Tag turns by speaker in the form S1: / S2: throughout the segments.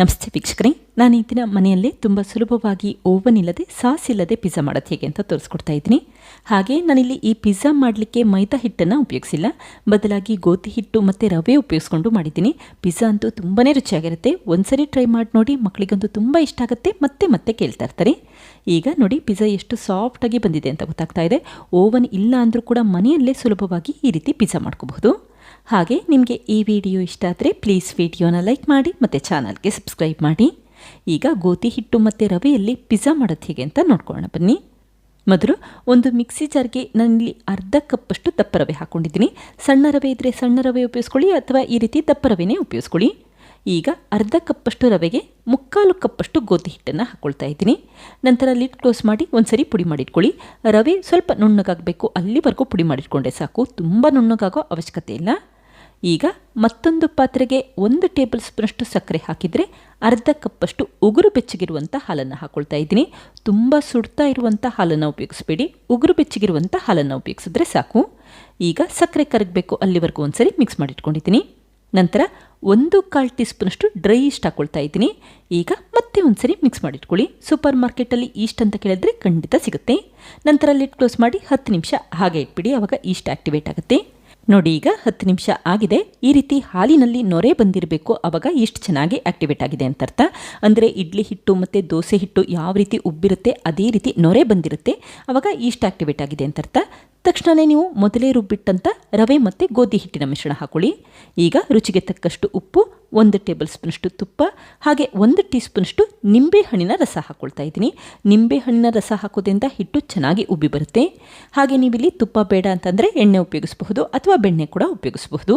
S1: ನಮಸ್ತೆ ವೀಕ್ಷಕರೇ, ನಾನು ಈ ದಿನ ಮನೆಯಲ್ಲೇ ತುಂಬ ಸುಲಭವಾಗಿ ಓವನ್ ಇಲ್ಲದೆ ಸಾಸ್ ಇಲ್ಲದೆ ಪಿಜ್ಜಾ ಮಾಡೋದು ಹೇಗೆ ಅಂತ ತೋರಿಸ್ಕೊಡ್ತಾ ಇದ್ದೀನಿ. ಹಾಗೆ ನಾನಿಲ್ಲಿ ಈ ಪಿಜ್ಜಾ ಮಾಡಲಿಕ್ಕೆ ಮೈದಾ ಹಿಟ್ಟನ್ನು ಉಪಯೋಗಿಸಿಲ್ಲ. ಬದಲಾಗಿ ಗೋಧಿ ಹಿಟ್ಟು ಮತ್ತು ರವೆ ಉಪಯೋಗಿಸ್ಕೊಂಡು ಮಾಡಿದ್ದೀನಿ. ಪಿಜ್ಜಾ ಅಂತೂ ತುಂಬಾ ರುಚಿಯಾಗಿರುತ್ತೆ. ಒಂದ್ಸರಿ ಟ್ರೈ ಮಾಡಿ ನೋಡಿ ಮಕ್ಕಳಿಗಂತೂ ತುಂಬ ಇಷ್ಟ ಆಗುತ್ತೆ. ಮತ್ತೆ ಮತ್ತೆ ಕೇಳ್ತಾ ಇರ್ತಾರೆ. ಈಗ ನೋಡಿ, ಪಿಜ್ಜಾ ಎಷ್ಟು ಸಾಫ್ಟಾಗಿ ಬಂದಿದೆ ಅಂತ ಗೊತ್ತಾಗ್ತಾ ಇದೆ. ಓವನ್ ಇಲ್ಲ ಅಂದರೂ ಕೂಡ ಮನೆಯಲ್ಲೇ ಸುಲಭವಾಗಿ ಈ ರೀತಿ ಪಿಜ್ಜಾ ಮಾಡ್ಕೋಬಹುದು. ಹಾಗೆ ನಿಮಗೆ ಈ ವಿಡಿಯೋ ಇಷ್ಟ ಆದರೆ ಪ್ಲೀಸ್ ವಿಡಿಯೋನ ಲೈಕ್ ಮಾಡಿ ಮತ್ತು ಚಾನಲ್ಗೆ ಸಬ್ಸ್ಕ್ರೈಬ್ ಮಾಡಿ. ಈಗ ಗೋಧಿ ಹಿಟ್ಟು ಮತ್ತು ರವೆಯಲ್ಲಿ ಪಿಜ್ಜಾ ಮಾಡೋದು ಹೇಗೆ ಅಂತ ನೋಡ್ಕೊಳ್ಳೋಣ ಬನ್ನಿ. ಮೊದಲು ಒಂದು ಮಿಕ್ಸಿ ಜಾರ್ಗೆ ನಾನಿಲ್ಲಿ ಅರ್ಧ ಕಪ್ಪಷ್ಟು ದಪ್ಪ ರವೆ ಹಾಕ್ಕೊಂಡಿದ್ದೀನಿ ಸಣ್ಣ ರವೆ ಇದ್ದರೆ ಸಣ್ಣ ರವೆ ಉಪಯೋಗಿಸ್ಕೊಳ್ಳಿ ಅಥವಾ ಈ ರೀತಿ ದಪ್ಪ ರವೆನೇ ಉಪಯೋಗಿಸ್ಕೊಳ್ಳಿ. ಈಗ ಅರ್ಧ ಕಪ್ಪಷ್ಟು ರವೆಗೆ ಮುಕ್ಕಾಲು ಕಪ್ಪಷ್ಟು ಗೋಧಿ ಹಿಟ್ಟನ್ನು ಹಾಕ್ಕೊಳ್ತಾ ಇದ್ದೀನಿ. ನಂತರ ಲಿಡ್ ಕ್ಲೋಸ್ ಮಾಡಿ ಒಂದ್ಸರಿ ಪುಡಿ ಮಾಡಿಟ್ಕೊಳ್ಳಿ. ರವೆ ಸ್ವಲ್ಪ ನುಣ್ಣಗಾಗಬೇಕು ಅಲ್ಲಿವರೆಗೂ ಪುಡಿ ಮಾಡಿಟ್ಕೊಂಡೆ ಸಾಕು. ತುಂಬ ನುಣ್ಣಗಾಗೋ ಅವಶ್ಯಕತೆ ಇಲ್ಲ. ಈಗ ಮತ್ತೊಂದು ಪಾತ್ರೆಗೆ ಒಂದು ಟೇಬಲ್ ಸ್ಪೂನಷ್ಟು ಸಕ್ಕರೆ ಹಾಕಿದರೆ ಅರ್ಧ ಕಪ್ಪಷ್ಟು ಉಗುರು ಬೆಚ್ಚಗಿರುವಂಥ ಹಾಲನ್ನು ಹಾಕ್ಕೊಳ್ತಾ ಇದ್ದೀನಿ. ತುಂಬ ಸುಡ್ತಾ ಇರುವಂಥ ಹಾಲನ್ನು ಉಪಯೋಗಿಸ್ಬೇಡಿ. ಉಗುರು ಬೆಚ್ಚಗಿರುವಂಥ ಹಾಲನ್ನು ಉಪಯೋಗಿಸಿದ್ರೆ ಸಾಕು. ಈಗ ಸಕ್ಕರೆ ಕರಗಬೇಕು ಅಲ್ಲಿವರೆಗೂ ಒಂದ್ಸರಿ ಮಿಕ್ಸ್ ಮಾಡಿಟ್ಕೊಂಡಿದ್ದೀನಿ. ನಂತರ ಒಂದು ಕಾಲು ಟೀ ಸ್ಪೂನಷ್ಟು ಡ್ರೈ ಈಸ್ಟ್ ಹಾಕ್ಕೊಳ್ತಾ ಇದ್ದೀನಿ. ಈಗ ಮತ್ತೆ ಒಂದ್ಸರಿ ಮಿಕ್ಸ್ ಮಾಡಿಟ್ಕೊಳ್ಳಿ. ಸೂಪರ್ ಮಾರ್ಕೆಟಲ್ಲಿ ಈಸ್ಟ್ ಅಂತ ಕೇಳಿದ್ರೆ ಖಂಡಿತ ಸಿಗುತ್ತೆ. ನಂತರ ಲಿಟ್ ಕ್ಲೋಸ್ ಮಾಡಿ ಹತ್ತು ನಿಮಿಷ ಹಾಗೆ ಇಟ್ಬಿಡಿ. ಆವಾಗ ಈಸ್ಟ್ ಆಕ್ಟಿವೇಟ್ ಆಗುತ್ತೆ. ನೋಡಿ ಈಗ ಹತ್ತು ನಿಮಿಷ ಆಗಿದೆ. ಈ ರೀತಿ ಹಾಲಿನಲ್ಲಿ ನೊರೆ ಬಂದಿರಬೇಕು. ಅವಾಗ ಎಷ್ಟು ಚೆನ್ನಾಗಿ ಆಕ್ಟಿವೇಟ್ ಆಗಿದೆ ಅಂತ ಅರ್ಥ ಅಂದರೆ ಇಡ್ಲಿ ಹಿಟ್ಟು ಮತ್ತು ದೋಸೆ ಹಿಟ್ಟು ಯಾವ ರೀತಿ ಉಬ್ಬಿರುತ್ತೆ, ಅದೇ ರೀತಿ ನೊರೆ ಬಂದಿರುತ್ತೆ. ಆವಾಗ ಇಷ್ಟು ಆಕ್ಟಿವೇಟ್ ಆಗಿದೆ ಅಂತ ಅರ್ಥ ತಕ್ಷಣವೇ ನೀವು ಮೊದಲೇ ರುಬ್ಬಿಟ್ಟಂಥ ರವೆ ಮತ್ತು ಗೋಧಿ ಹಿಟ್ಟಿನ ಮಿಶ್ರಣ ಹಾಕೊಳ್ಳಿ. ಈಗ ರುಚಿಗೆ ತಕ್ಕಷ್ಟು ಉಪ್ಪು, ಒಂದು ಟೇಬಲ್ ಸ್ಪೂನಷ್ಟು ತುಪ್ಪ, ಹಾಗೆ ಒಂದು ಟೀ ಸ್ಪೂನಷ್ಟು ನಿಂಬೆ ಹಣ್ಣಿನ ರಸ ಹಾಕ್ಕೊಳ್ತಾ ಇದ್ದೀನಿ. ನಿಂಬೆ ಹಣ್ಣಿನ ರಸ ಹಾಕೋದ್ರಿಂದ ಹಿಟ್ಟು ಚೆನ್ನಾಗಿ ಉಬ್ಬಿ ಬರುತ್ತೆ. ಹಾಗೆ ನೀವಿಲ್ಲಿ ತುಪ್ಪ ಬೇಡ ಅಂತಂದರೆ ಎಣ್ಣೆ ಉಪಯೋಗಿಸಬಹುದು ಅಥವಾ ಬೆಣ್ಣೆ ಕೂಡ ಉಪಯೋಗಿಸಬಹುದು.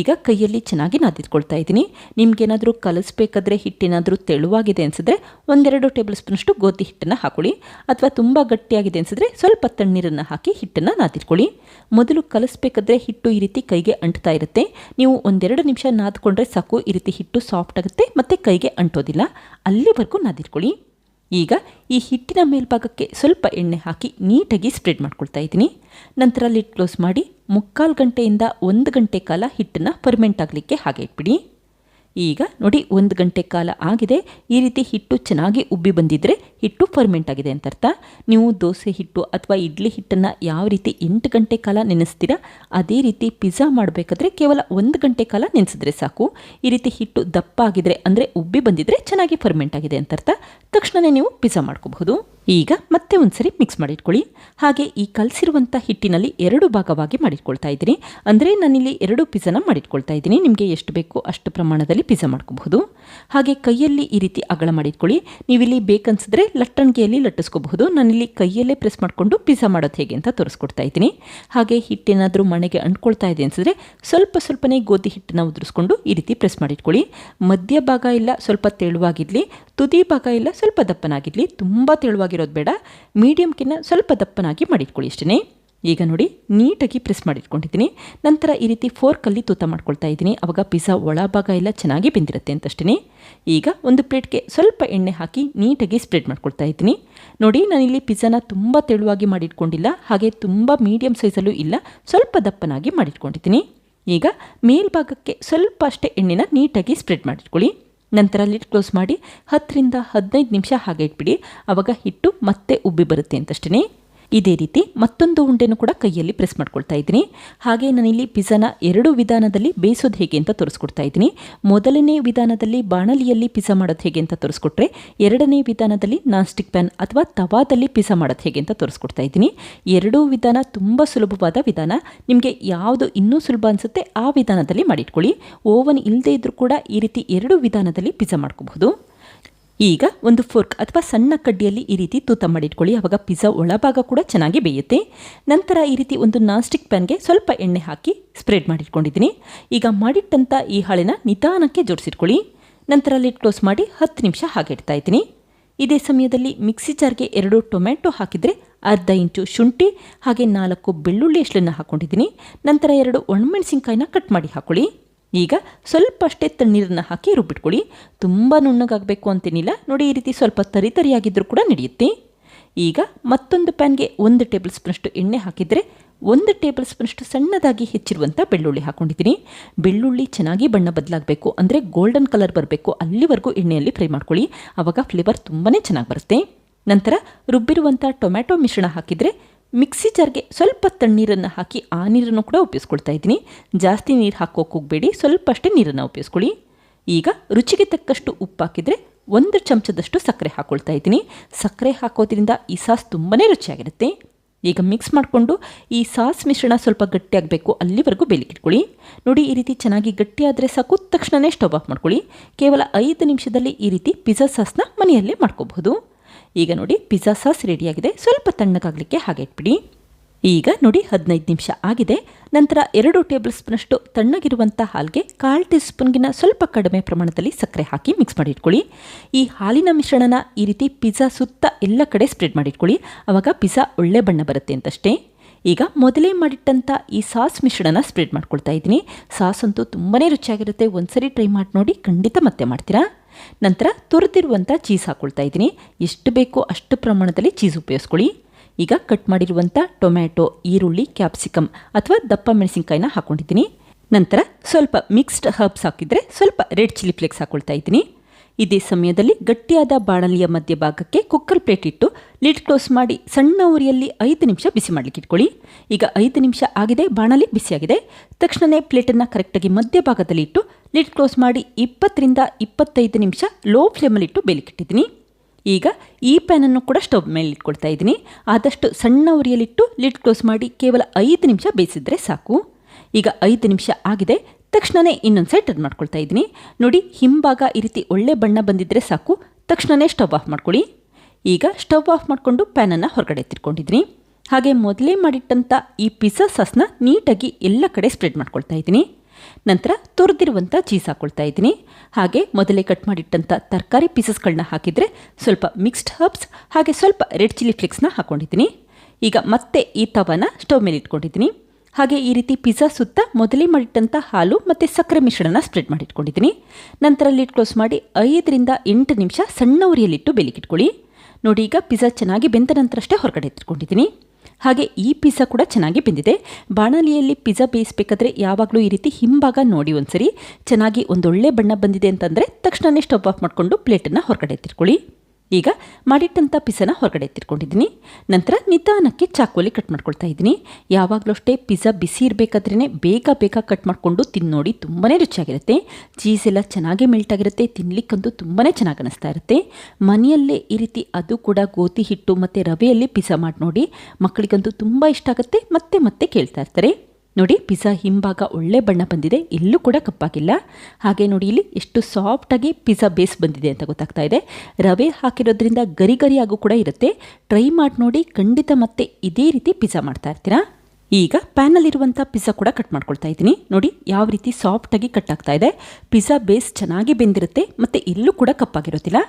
S1: ಈಗ ಕೈಯಲ್ಲಿ ಚೆನ್ನಾಗಿ ನಾದಿಟ್ಕೊಳ್ತಾ ಇದ್ದೀನಿ. ನಿಮಗೇನಾದರೂ ಕಲಿಸ್ಬೇಕಾದ್ರೆ ಹಿಟ್ಟೇನಾದರೂ ತೆಳುವಾಗಿದೆ ಅನಿಸಿದ್ರೆ ಒಂದೆರಡು ಟೇಬಲ್ ಸ್ಪೂನಷ್ಟು ಗೋಧಿ ಹಿಟ್ಟನ್ನು ಹಾಕೊಳ್ಳಿ. ಅಥವಾ ತುಂಬ ಗಟ್ಟಿಯಾಗಿದೆ ಅನಿಸಿದ್ರೆ ಸ್ವಲ್ಪ ತಣ್ಣೀರನ್ನು ಹಾಕಿ ಹಿಟ್ಟನ್ನು ನಾದಿಟ್ಕೊಳ್ಳಿ. ಮೊದಲು ಕಲಿಸ್ಬೇಕಾದ್ರೆ ಹಿಟ್ಟು ಈ ರೀತಿ ಕೈಗೆ ಅಂಟ್ತಾ ಇರುತ್ತೆ. ನೀವು ಒಂದೆರಡು ನಿಮಿಷ ನಾದ್ಕೊಂಡ್ರೆ ಸಾಕು, ಈ ರೀತಿ ಹಿಟ್ಟು ಸಾಫ್ಟ್ ಆಗುತ್ತೆ, ಮತ್ತು ಕೈಗೆ ಅಂಟೋದಿಲ್ಲ. ಅಲ್ಲಿವರೆಗೂ ನಾದಿಟ್ಕೊಳ್ಳಿ. ಈಗ ಈ ಹಿಟ್ಟಿನ ಮೇಲ್ಭಾಗಕ್ಕೆ ಸ್ವಲ್ಪ ಎಣ್ಣೆ ಹಾಕಿ ನೀಟಾಗಿ ಸ್ಪ್ರೆಡ್ ಮಾಡ್ಕೊಳ್ತಾ ಇದ್ದೀನಿ. ನಂತರ ಲಿಡ್ ಕ್ಲೋಸ್ ಮಾಡಿ ಮುಕ್ಕಾಲು ಗಂಟೆಯಿಂದ ಒಂದು ಗಂಟೆ ಕಾಲ ಹಿಟ್ಟನ್ನು ಪರ್ಮೆಂಟ್ ಆಗಲಿಕ್ಕೆ ಹಾಗೆ ಇಟ್ಬಿಡಿ. ಈಗ ನೋಡಿ, ಒಂದು ಗಂಟೆ ಕಾಲ ಆಗಿದೆ. ಈ ರೀತಿ ಹಿಟ್ಟು ಚೆನ್ನಾಗಿ ಉಬ್ಬಿ ಬಂದಿದ್ದರೆ ಹಿಟ್ಟು ಫರ್ಮೆಂಟ್ ಆಗಿದೆ ಅಂತ ಅರ್ಥ. ನೀವು ದೋಸೆ ಹಿಟ್ಟು ಅಥವಾ ಇಡ್ಲಿ ಹಿಟ್ಟನ್ನು ಯಾವ ರೀತಿ ಎಂಟು ಗಂಟೆ ಕಾಲ ನೆನೆಸ್ತೀರಾ, ಅದೇ ರೀತಿ ಪಿಜ್ಜಾ ಮಾಡಬೇಕಾದ್ರೆ ಕೇವಲ ಒಂದು ಗಂಟೆ ಕಾಲ ನೆನೆಸಿದ್ರೆ ಸಾಕು. ಈ ರೀತಿ ಹಿಟ್ಟು ದಪ್ಪ ಆಗಿದ್ರೆ ಅಂದರೆ ಉಬ್ಬಿ ಬಂದಿದ್ರೆ ಚೆನ್ನಾಗಿ ಫರ್ಮೆಂಟ್ ಆಗಿದೆ ಅಂತ ಅರ್ಥ. ತಕ್ಷಣವೇ ನೀವು ಪಿಜ್ಜಾ ಮಾಡ್ಕೋಬಹುದು. ಈಗ ಮತ್ತೆ ಒಂದ್ಸರಿ ಮಿಕ್ಸ್ ಮಾಡಿಟ್ಕೊಳ್ಳಿ. ಹಾಗೆ ಈ ಕಲಸಿರುವಂಥ ಹಿಟ್ಟಿನಲ್ಲಿ ಎರಡು ಭಾಗವಾಗಿ ಮಾಡಿಟ್ಕೊಳ್ತಾ ಇದ್ದೀನಿ. ಅಂದರೆ ನಾನಿಲ್ಲಿ ಎರಡು ಪಿಜ್ಜಾನ ಮಾಡಿಟ್ಕೊಳ್ತಾ ಇದ್ದೀನಿ. ನಿಮಗೆ ಎಷ್ಟು ಬೇಕು ಅಷ್ಟು ಪ್ರಮಾಣದಲ್ಲಿ ಪಿಜ್ಜಾ ಮಾಡ್ಕೋಬಹುದು. ಹಾಗೆ ಕೈಯಲ್ಲಿ ಈ ರೀತಿ ಅಗಲ ಮಾಡಿಟ್ಕೊಳ್ಳಿ. ನೀವಿಲ್ಲಿ ಬೇಕನ್ಸಿದ್ರೆ ಲಟ್ಟಣಿಗೆಯಲ್ಲಿ ಲಟ್ಟಿಸ್ಕೋಬಹುದು. ನಾನಿಲ್ಲಿ ಕೈಯಲ್ಲೇ ಪ್ರೆಸ್ ಮಾಡಿಕೊಂಡು ಪಿಜ್ಜಾ ಮಾಡೋದು ಹೇಗೆ ಅಂತ ತೋರಿಸ್ಕೊಡ್ತಾ ಇದ್ದೀನಿ. ಹಾಗೆ ಹಿಟ್ಟೇನಾದರೂ ಮಣೆಗೆ ಅಂಟ್ಕೊಳ್ತಾ ಇದೆ ಅನಿಸಿದ್ರೆ ಸ್ವಲ್ಪ ಸ್ವಲ್ಪನೇ ಗೋಧಿ ಹಿಟ್ಟನ್ನು ಉದುರಿಸ್ಕೊಂಡು ಈ ರೀತಿ ಪ್ರೆಸ್ ಮಾಡಿಟ್ಕೊಳ್ಳಿ. ಮಧ್ಯ ಭಾಗ ಇಲ್ಲ, ಸ್ವಲ್ಪ ತೆಳುವಾಗಿರಲಿ. ತುದಿ ಭಾಗ ಇಲ್ಲ, ಸ್ವಲ್ಪ ದಪ್ಪನಾಗಿರಲಿ. ತುಂಬ ತೆಳುವಾಗಿರೋದು ಬೇಡ. ಮೀಡಿಯಮ್ಕಿನ್ನ ಸ್ವಲ್ಪ ದಪ್ಪನಾಗಿ ಮಾಡಿಟ್ಕೊಳ್ಳಿ ಇಷ್ಟೇ ಈಗ ನೋಡಿ, ನೀಟಾಗಿ ಪ್ರೆಸ್ ಮಾಡಿಟ್ಕೊಂಡಿದ್ದೀನಿ. ನಂತರ ಈ ರೀತಿ ಫೋರ್ಕಲ್ಲಿ ತೂತ ಮಾಡ್ಕೊಳ್ತಾ ಇದ್ದೀನಿ. ಅವಾಗ ಪಿಜ್ಜಾ ಒಳಭಾಗ ಎಲ್ಲ ಚೆನ್ನಾಗಿ ಬೆಂದಿರುತ್ತೆ ಅಂತಷ್ಟೇ ಈಗ ಒಂದು ಪ್ಲೇಟ್ಗೆ ಸ್ವಲ್ಪ ಎಣ್ಣೆ ಹಾಕಿ ನೀಟಾಗಿ ಸ್ಪ್ರೆಡ್ ಮಾಡ್ಕೊಳ್ತಾ ಇದ್ದೀನಿ. ನೋಡಿ, ನಾನಿಲ್ಲಿ ಪಿಜ್ಜಾನ ತುಂಬ ತೆಳುವಾಗಿ ಮಾಡಿಟ್ಕೊಂಡಿಲ್ಲ. ಹಾಗೆ ತುಂಬ ಮೀಡಿಯಮ್ ಸೈಜಲ್ಲೂ ಇಲ್ಲ. ಸ್ವಲ್ಪ ದಪ್ಪನಾಗಿ ಮಾಡಿಟ್ಕೊಂಡಿದ್ದೀನಿ. ಈಗ ಮೇಲ್ಭಾಗಕ್ಕೆ ಸ್ವಲ್ಪ ಅಷ್ಟೇ ಎಣ್ಣೆನ ನೀಟಾಗಿ ಸ್ಪ್ರೆಡ್ ಮಾಡಿಟ್ಕೊಳ್ಳಿ. ನಂತರ ಲಿಡ್ ಕ್ಲೋಸ್ ಮಾಡಿ ಹತ್ತರಿಂದ ಹದಿನೈದು ನಿಮಿಷ ಹಾಗೆ ಇಟ್ಬಿಡಿ. ಆವಾಗ ಹಿಟ್ಟು ಮತ್ತೆ ಉಬ್ಬಿ ಬರುತ್ತೆ ಅಂತಷ್ಟೇ ಇದೇ ರೀತಿ ಮತ್ತೊಂದು ಉಂಡೆನೂ ಕೂಡ ಕೈಯಲ್ಲಿ ಪ್ರೆಸ್ ಮಾಡ್ಕೊಳ್ತಾ ಇದ್ದೀನಿ. ಹಾಗೆ ನಾನಿಲ್ಲಿ ಪಿಜ್ಜಾನ ಎರಡು ವಿಧಾನದಲ್ಲಿ ಬೇಯಿಸೋದು ಹೇಗೆ ಅಂತ ತೋರಿಸ್ಕೊಡ್ತಾ ಇದ್ದೀನಿ. ಮೊದಲನೇ ವಿಧಾನದಲ್ಲಿ ಬಾಣಲಿಯಲ್ಲಿ ಪಿಜ್ಜಾ ಮಾಡೋದು ಹೇಗೆ ಅಂತ ತೋರಿಸ್ಕೊಟ್ರೆ, ಎರಡನೇ ವಿಧಾನದಲ್ಲಿ ನಾನ್ ಸ್ಟಿಕ್ ಪ್ಯಾನ್ ಅಥವಾ ತವಾದಲ್ಲಿ ಪಿಜ್ಜಾ ಮಾಡೋದು ಹೇಗೆ ಅಂತ ತೋರಿಸ್ಕೊಡ್ತಾ ಇದ್ದೀನಿ. ಎರಡೂ ವಿಧಾನ ತುಂಬ ಸುಲಭವಾದ ವಿಧಾನ. ನಿಮಗೆ ಯಾವುದು ಇನ್ನೂ ಸುಲಭ ಅನಿಸುತ್ತೆ ಆ ವಿಧಾನದಲ್ಲಿ ಮಾಡಿಟ್ಕೊಳ್ಳಿ. ಓವನ್ ಇಲ್ಲದೇ ಇದ್ದರೂ ಕೂಡ ಈ ರೀತಿ ಎರಡು ವಿಧಾನದಲ್ಲಿ ಪಿಜ್ಜಾ ಮಾಡ್ಕೋಬಹುದು. ಈಗ ಒಂದು ಫೋರ್ಕ್ ಅಥವಾ ಸಣ್ಣ ಕಡ್ಡಿಯಲ್ಲಿ ಈ ರೀತಿ ತೂತ ಮಾಡಿಟ್ಕೊಳ್ಳಿ. ಆವಾಗ ಪಿಜ್ಜಾ ಒಳಭಾಗ ಕೂಡ ಚೆನ್ನಾಗಿ ಬೇಯುತ್ತೆ. ನಂತರ ಈ ರೀತಿ ಒಂದು ನಾನ್ಸ್ಟಿಕ್ ಪ್ಯಾನ್ಗೆ ಸ್ವಲ್ಪ ಎಣ್ಣೆ ಹಾಕಿ ಸ್ಪ್ರೆಡ್ ಮಾಡಿಟ್ಕೊಂಡಿದ್ದೀನಿ. ಈಗ ಮಾಡಿಟ್ಟಂಥ ಈ ಹಾಳೆನ ನಿಧಾನಕ್ಕೆ ಜೋಡಿಸಿಟ್ಕೊಳ್ಳಿ. ನಂತರ ಲಿಡ್ ಕ್ಲೋಸ್ ಮಾಡಿ ಹತ್ತು ನಿಮಿಷ ಹಾಗೆ ಇಡ್ತಾ ಇದ್ದೀನಿ. ಇದೇ ಸಮಯದಲ್ಲಿ ಮಿಕ್ಸಿ ಜಾರ್ಗೆ ಎರಡು ಟೊಮ್ಯಾಟೊ ಹಾಕಿದರೆ ಅರ್ಧ ಇಂಚು ಶುಂಠಿ, ಹಾಗೆ ನಾಲ್ಕು ಬೆಳ್ಳುಳ್ಳಿ ಎಷ್ಟನ್ನು ಹಾಕ್ಕೊಂಡಿದ್ದೀನಿ ನಂತರ ಎರಡು ಒಣಮೆಣಸಿನ್ಕಾಯಿನ ಕಟ್ ಮಾಡಿ ಹಾಕ್ಕೊಳ್ಳಿ ಈಗ ಸ್ವಲ್ಪ ಅಷ್ಟೇ ತಣ್ಣೀರನ್ನು ಹಾಕಿ ರುಬ್ಬಿಟ್ಕೊಳ್ಳಿ. ತುಂಬ ನುಣ್ಣಗಾಗಬೇಕು ಅಂತೇನಿಲ್ಲ. ನೋಡಿ, ಈ ರೀತಿ ಸ್ವಲ್ಪ ತರಿ ತರಿಯಾಗಿದ್ದರೂ ಕೂಡ ನಡೆಯುತ್ತೆ. ಈಗ ಮತ್ತೊಂದು ಪ್ಯಾನ್ಗೆ ಒಂದು ಟೇಬಲ್ ಸ್ಪೂನಷ್ಟು ಎಣ್ಣೆ ಹಾಕಿದರೆ ಒಂದು ಟೇಬಲ್ ಸ್ಪೂನಷ್ಟು ಸಣ್ಣದಾಗಿ ಹೆಚ್ಚಿರುವಂಥ ಬೆಳ್ಳುಳ್ಳಿ ಹಾಕೊಂಡಿದ್ದೀನಿ. ಬೆಳ್ಳುಳ್ಳಿ ಚೆನ್ನಾಗಿ ಬಣ್ಣ ಬದಲಾಗಬೇಕು. ಅಂದರೆ ಗೋಲ್ಡನ್ ಕಲರ್ ಬರಬೇಕು. ಅಲ್ಲಿವರೆಗೂ ಎಣ್ಣೆಯಲ್ಲಿ ಫ್ರೈ ಮಾಡ್ಕೊಳ್ಳಿ. ಆವಾಗ ಫ್ಲೇವರ್ ತುಂಬಾ ಚೆನ್ನಾಗಿ ಬರುತ್ತೆ. ನಂತರ ರುಬ್ಬಿರುವಂಥ ಟೊಮ್ಯಾಟೊ ಮಿಶ್ರಣ ಹಾಕಿದರೆ ಮಿಕ್ಸಿ ಜಾರ್ಗೆ ಸ್ವಲ್ಪ ತಣ್ಣೀರನ್ನು ಹಾಕಿ ಆ ನೀರನ್ನು ಕೂಡ ಉಪಯೋಗಿಸ್ಕೊಳ್ತಾ ಇದ್ದೀನಿ. ಜಾಸ್ತಿ ನೀರು ಹಾಕೋಕೆ ಹೋಗಬೇಡಿ ಸ್ವಲ್ಪ ಅಷ್ಟೇ ನೀರನ್ನು ಉಪಯೋಗಿಸ್ಕೊಳ್ಳಿ. ಈಗ ರುಚಿಗೆ ತಕ್ಕಷ್ಟು ಉಪ್ಪು ಹಾಕಿದರೆ ಒಂದು ಚಮಚದಷ್ಟು ಸಕ್ಕರೆ ಹಾಕ್ಕೊಳ್ತಾ ಇದ್ದೀನಿ. ಸಕ್ಕರೆ ಹಾಕೋದ್ರಿಂದ ಈ ಸಾಸ್ ತುಂಬಾ ರುಚಿಯಾಗಿರುತ್ತೆ. ಈಗ ಮಿಕ್ಸ್ ಮಾಡಿಕೊಂಡು ಈ ಸಾಸ್ ಮಿಶ್ರಣ ಸ್ವಲ್ಪ ಗಟ್ಟಿಯಾಗಬೇಕು, ಅಲ್ಲಿವರೆಗೂ ಇಟ್ಕೊಳ್ಳಿ ನೋಡಿ, ಈ ರೀತಿ ಚೆನ್ನಾಗಿ ಗಟ್ಟಿಯಾದರೆ ಸಾಕು ತಕ್ಷಣವೇ ಸ್ಟವ್ ಆಫ್ ಮಾಡ್ಕೊಳ್ಳಿ. ಕೇವಲ ಐದು ನಿಮಿಷದಲ್ಲಿ ಈ ರೀತಿ ಪಿಜ್ಜಾ ಸಾಸ್ನ ಮನೆಯಲ್ಲೇ ಮಾಡ್ಕೋಬಹುದು. ಈಗ ನೋಡಿ ಪಿಜ್ಜಾ ಸಾಸ್ ರೆಡಿಯಾಗಿದೆ ಸ್ವಲ್ಪ ತಣ್ಣಗಾಗಲಿಕ್ಕೆ ಹಾಗೆ ಇಟ್ಬಿಡಿ. ಈಗ ನೋಡಿ, ಹದಿನೈದು ನಿಮಿಷ ಆಗಿದೆ. ನಂತರ ಎರಡು ಟೇಬಲ್ ಸ್ಪೂನಷ್ಟು ತಣ್ಣಗಿರುವಂಥ ಹಾಲಿಗೆ ಕಾಲು ಟೀ ಸ್ಪೂನ್ಗಿನ ಸ್ವಲ್ಪ ಕಡಿಮೆ ಪ್ರಮಾಣದಲ್ಲಿ ಸಕ್ಕರೆ ಹಾಕಿ ಮಿಕ್ಸ್ ಮಾಡಿ ಇಟ್ಕೊಳ್ಳಿ. ಈ ಹಾಲಿನ ಮಿಶ್ರಣನ ಈ ರೀತಿ ಪಿಜ್ಜಾ ಸುತ್ತ ಎಲ್ಲ ಕಡೆ ಸ್ಪ್ರೆಡ್ ಮಾಡಿ ಇಟ್ಕೊಳ್ಳಿ. ಆವಾಗ ಪಿಜ್ಜಾ ಒಳ್ಳೆ ಬಣ್ಣ ಬರುತ್ತೆ ಅಂತಷ್ಟೇ. ಈಗ ಮೊದಲೇ ಮಾಡಿಟ್ಟಂಥ ಈ ಸಾಸ್ ಮಿಶ್ರಣನ ಸ್ಪ್ರೆಡ್ ಮಾಡ್ಕೊಳ್ತಾ ಇದ್ದೀನಿ. ಸಾಸ್ ಅಂತೂ ತುಂಬಾ ರುಚಿಯಾಗಿರುತ್ತೆ. ಒಂದ್ಸರಿ ಟ್ರೈ ಮಾಡಿ ನೋಡಿ, ಖಂಡಿತ ಮತ್ತೆ ಮಾಡ್ತೀರಾ? ನಂತರ ತುರಿದಿರುವಂಥ ಚೀಸ್ ಹಾಕ್ಕೊಳ್ತಾ ಇದ್ದೀನಿ. ಎಷ್ಟು ಬೇಕೋ ಅಷ್ಟು ಪ್ರಮಾಣದಲ್ಲಿ ಚೀಸ್ ಉಪಯೋಗಿಸ್ಕೊಳ್ಳಿ. ಈಗ ಕಟ್ ಮಾಡಿರುವಂಥ ಟೊಮ್ಯಾಟೊ, ಈರುಳ್ಳಿ ಕ್ಯಾಪ್ಸಿಕಮ್ ಅಥವಾ ದಪ್ಪ ಮೆಣಸಿನ್ಕಾಯಿನ ಹಾಕ್ಕೊಂಡಿದ್ದೀನಿ ನಂತರ ಸ್ವಲ್ಪ ಮಿಕ್ಸ್ಡ್ ಹರ್ಬ್ಸ್ ಹಾಕಿದರೆ ಸ್ವಲ್ಪ ರೆಡ್ ಚಿಲ್ಲಿ ಫ್ಲೇಕ್ಸ್ ಹಾಕ್ಕೊಳ್ತಾ ಇದ್ದೀನಿ. ಇದೇ ಸಮಯದಲ್ಲಿ ಗಟ್ಟಿಯಾದ ಬಾಣಲಿಯ ಮಧ್ಯಭಾಗಕ್ಕೆ ಕುಕ್ಕರ್ ಪ್ಲೇಟ್ ಇಟ್ಟು ಲಿಡ್ ಕ್ಲೋಸ್ ಮಾಡಿ ಸಣ್ಣ ಉರಿಯಲ್ಲಿ ಐದು ನಿಮಿಷ ಬಿಸಿ ಮಾಡಲಿಕ್ಕೆ ಇಟ್ಕೊಳ್ಳಿ. ಈಗ ಐದು ನಿಮಿಷ ಆಗಿದೆ, ಬಾಣಲಿ ಬಿಸಿಯಾಗಿದೆ. ತಕ್ಷಣವೇ ಪ್ಲೇಟನ್ನು ಕರೆಕ್ಟಾಗಿ ಮಧ್ಯಭಾಗದಲ್ಲಿ ಇಟ್ಟು ಲಿಡ್ ಕ್ಲೋಸ್ ಮಾಡಿ ಇಪ್ಪತ್ತರಿಂದ ಇಪ್ಪತ್ತೈದು ನಿಮಿಷ ಲೋ ಫ್ಲೇಮಲ್ಲಿಟ್ಟು ಬೇಲಿಕ್ಕಿಟ್ಟಿದ್ದೀನಿ ಈಗ ಈ ಪ್ಯಾನನ್ನು ಕೂಡ ಸ್ಟವ್ ಮೇಲೆ ಇಟ್ಕೊಳ್ತಾ ಇದ್ದೀನಿ. ಆದಷ್ಟು ಸಣ್ಣ ಉರಿಯಲ್ಲಿಟ್ಟು ಲಿಡ್ ಕ್ಲೋಸ್ ಮಾಡಿ ಕೇವಲ ಐದು ನಿಮಿಷ ಬೇಯಿಸಿದ್ರೆ ಸಾಕು. ಈಗ ಐದು ನಿಮಿಷ ಆಗಿದೆ. ತಕ್ಷಣವೇ ಇನ್ನೊಂದು ಸೈಡ್ ಟರ್ನ್ ಮಾಡ್ಕೊಳ್ತಾ ಇದ್ದೀನಿ. ನೋಡಿ, ಹಿಂಭಾಗ ಈ ರೀತಿ ಒಳ್ಳೆ ಬಣ್ಣ ಬಂದಿದ್ದರೆ ಸಾಕು. ತಕ್ಷಣವೇ ಸ್ಟವ್ ಆಫ್ ಮಾಡ್ಕೊಳ್ಳಿ. ಈಗ ಸ್ಟವ್ ಆಫ್ ಮಾಡಿಕೊಂಡು ಪ್ಯಾನನ್ನು ಹೊರಗಡೆ ಎತ್ತಿಟ್ಕೊಂಡಿದ್ದೀನಿ. ಹಾಗೆ ಮೊದಲೇ ಮಾಡಿಟ್ಟಂಥ ಈ ಪಿಜ್ಜಾ ಸಾಸ್ನ ನೀಟಾಗಿ ಎಲ್ಲ ಕಡೆ ಸ್ಪ್ರೆಡ್ ಮಾಡ್ಕೊಳ್ತಾ ಇದ್ದೀನಿ. ನಂತರ ತುರಿದಿರುವಂಥ ಚೀಸ್ ಹಾಕ್ಕೊಳ್ತಾ ಇದ್ದೀನಿ. ಹಾಗೆ ಮೊದಲೇ ಕಟ್ ಮಾಡಿಟ್ಟಂಥ ತರಕಾರಿ ಪೀಸಸ್ಗಳನ್ನ ಹಾಕಿದರೆ ಸ್ವಲ್ಪ ಮಿಕ್ಸ್ಡ್ ಹರ್ಬ್ಸ್ ಹಾಗೆ ಸ್ವಲ್ಪ ರೆಡ್ ಚಿಲ್ಲಿ ಫ್ಲೇಕ್ಸ್ನ ಹಾಕ್ಕೊಂಡಿದ್ದೀನಿ ಈಗ ಮತ್ತೆ ಈ ತವನ ಸ್ಟವ್ ಮೇಲೆ ಇಟ್ಕೊಂಡಿದ್ದೀನಿ. ಹಾಗೆ ಈ ರೀತಿ ಪಿಜ್ಜಾ ಸುತ್ತ ಮೊದಲೇ ಮಾಡಿಟ್ಟಂಥ ಹಾಲು ಮತ್ತು ಸಕ್ಕರೆ ಮಿಶ್ರಣನ ಸ್ಪ್ರೆಡ್ ಮಾಡಿಟ್ಕೊಂಡಿದ್ದೀನಿ. ನಂತರ ಲಿಡ್ ಕ್ಲೋಸ್ ಮಾಡಿ ಐದರಿಂದ ಎಂಟು ನಿಮಿಷ ಸಣ್ಣ ಉರಿಯಲ್ಲಿಟ್ಟು ಬೆಲಿಗಿಟ್ಕೊಳ್ಳಿ ನೋಡಿ ಈಗ ಪಿಜ್ಜಾ ಚೆನ್ನಾಗಿ ಬೆಂದ ನಂತರಷ್ಟೇ ಹೊರಗಡೆ ಎತ್ತಿಟ್ಕೊಂಡಿದ್ದೀನಿ. ಹಾಗೆ ಈ ಪಿಜ್ಜಾ ಕೂಡ ಚೆನ್ನಾಗಿ ಬೆಂದಿದೆ. ಬಾಣಲಿಯಲ್ಲಿ ಪಿಜ್ಜಾ ಬೇಯಿಸಬೇಕಾದ್ರೆ ಯಾವಾಗಲೂ ಈ ರೀತಿ ಹಿಂಭಾಗ ನೋಡಿ ಒಂದ್ಸರಿ. ಚೆನ್ನಾಗಿ ಒಂದೊಳ್ಳೆ ಬಣ್ಣ ಬಂದಿದೆ ಅಂತಂದರೆ ತಕ್ಷಣವೇ ಸ್ಟವ್ ಆಫ್ ಮಾಡಿಕೊಂಡು ಪ್ಲೇಟನ್ನು ಹೊರಗಡೆ ಎತ್ತಿಟ್ಕೊಳ್ಳಿ. ಈಗ ಮಾಡಿಟ್ಟಂಥ ಪಿಜ್ಜಾನ ಹೊರಗಡೆ ಎತ್ತಿಟ್ಕೊಂಡಿದ್ದೀನಿ. ನಂತರ ನಿಧಾನಕ್ಕೆ ಚಾಕುವಲ್ಲಿ ಕಟ್ ಮಾಡ್ಕೊಳ್ತಾ ಇದ್ದೀನಿ. ಯಾವಾಗಲೂ ಅಷ್ಟೇ ಪಿಜ್ಜಾ ಬಿಸಿ ಇರಬೇಕಾದ್ರೇ ಬೇಗ ಬೇಗ ಕಟ್ ಮಾಡಿಕೊಂಡು ತಿನ್ನೋಡಿ ತುಂಬಾ ರುಚಿಯಾಗಿರುತ್ತೆ. ಚೀಸ್ ಎಲ್ಲ ಚೆನ್ನಾಗಿ ಮೆಲ್ಟ್ ಆಗಿರುತ್ತೆ. ತಿನ್ನಲಿಕ್ಕಂತೂ ತುಂಬಾ ಚೆನ್ನಾಗಿ ಅನಿಸ್ತಾ ಇರುತ್ತೆ. ಮನೆಯಲ್ಲೇ ಈ ರೀತಿ ಅದು ಕೂಡ ಗೋಧಿ ಹಿಟ್ಟು ಮತ್ತು ರವೆಯಲ್ಲಿ ಪಿಜ್ಜಾ ಮಾಡಿ ನೋಡಿ ಮಕ್ಕಳಿಗಂತೂ ತುಂಬ ಇಷ್ಟ ಆಗುತ್ತೆ. ಮತ್ತೆ ಮತ್ತೆ ಕೇಳ್ತಾ ಇರ್ತಾರೆ. ನೋಡಿ, ಪಿಜ್ಜಾ ಹಿಂಭಾಗ ಒಳ್ಳೆ ಬಣ್ಣ ಬಂದಿದೆ ಎಲ್ಲೂ ಕೂಡ ಕಪ್ಪಾಗಿಲ್ಲ. ಹಾಗೆ ನೋಡಿ, ಇಲ್ಲಿ ಎಷ್ಟು ಸಾಫ್ಟಾಗಿ ಪಿಜ್ಜಾ ಬೇಸ್ ಬಂದಿದೆ ಅಂತ ಗೊತ್ತಾಗ್ತಾ ಇದೆ. ರವೆ ಹಾಕಿರೋದ್ರಿಂದ ಗರಿ ಗರಿಯಾಗೂ ಕೂಡ ಇರುತ್ತೆ. ಟ್ರೈ ಮಾಡಿ ನೋಡಿ, ಖಂಡಿತ ಮತ್ತೆ ಇದೇ ರೀತಿ ಪಿಜ್ಜಾ ಮಾಡ್ತಾ ಇರ್ತೀರಾ? ಈಗ ಪ್ಯಾನಲ್ಲಿರುವಂಥ ಪಿಜ್ಜಾ ಕೂಡ ಕಟ್ ಮಾಡ್ಕೊಳ್ತಾ ಇದ್ದೀನಿ. ನೋಡಿ, ಯಾವ ರೀತಿ ಸಾಫ್ಟಾಗಿ ಕಟ್ ಆಗ್ತಾ ಇದೆ. ಪಿಜ್ಜಾ ಬೇಸ್ ಚೆನ್ನಾಗಿ ಬೆಂದಿರುತ್ತೆ, ಮತ್ತು ಎಲ್ಲೂ ಕೂಡ ಕಪ್ಪಾಗಿರೋದಿಲ್ಲ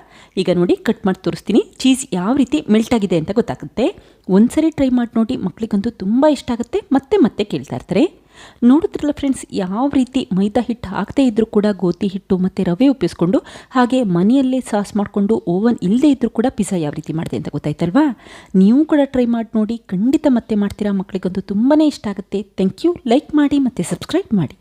S1: ಈಗ ನೋಡಿ ಕಟ್ ಮಾಡಿ ತೋರಿಸ್ತೀನಿ. ಚೀಸ್ ಯಾವ ರೀತಿ ಮೆಲ್ಟ್ ಆಗಿದೆ ಅಂತ ಗೊತ್ತಾಗುತ್ತೆ. ಒಂದ್ಸರಿ ಟ್ರೈ ಮಾಡಿ ನೋಡಿ ಮಕ್ಕಳಿಗಂತೂ ತುಂಬ ಇಷ್ಟ ಆಗುತ್ತೆ. ಮತ್ತೆ ಮತ್ತೆ ಕೇಳ್ತಾ ಇರ್ತಾರೆ. ನೋಡಿದ್ರಲ್ಲ ಫ್ರೆಂಡ್ಸ್ ಯಾವ ರೀತಿ ಮೈದಾ ಹಿಟ್ಟು ಹಾಕದೇ ಇದ್ದರೂ ಕೂಡ ಗೋಧಿ ಹಿಟ್ಟು ಮತ್ತು ರವೆ ಉಪಯೋಗಿಸ್ಕೊಂಡು ಹಾಗೆ ಮನೆಯಲ್ಲೇ ಸಾಸ್ ಮಾಡಿಕೊಂಡು ಓವನ್ ಇಲ್ಲದೇ ಇದ್ದರೂ ಕೂಡ ಪಿಜ್ಜಾ ಯಾವ ರೀತಿ ಮಾಡಿದೆ ಅಂತ ಗೊತ್ತಾಯ್ತಲ್ವಾ? ನೀವು ಕೂಡ ಟ್ರೈ ಮಾಡಿ ನೋಡಿ, ಖಂಡಿತ ಮತ್ತೆ ಮಾಡ್ತೀರಾ ಮಕ್ಕಳಿಗಂತೂ ತುಂಬಾ ಇಷ್ಟ ಆಗುತ್ತೆ. ಥ್ಯಾಂಕ್ ಯು ಲೈಕ್ ಮಾಡಿ ಮತ್ತು ಸಬ್ಸ್ಕ್ರೈಬ್ ಮಾಡಿ.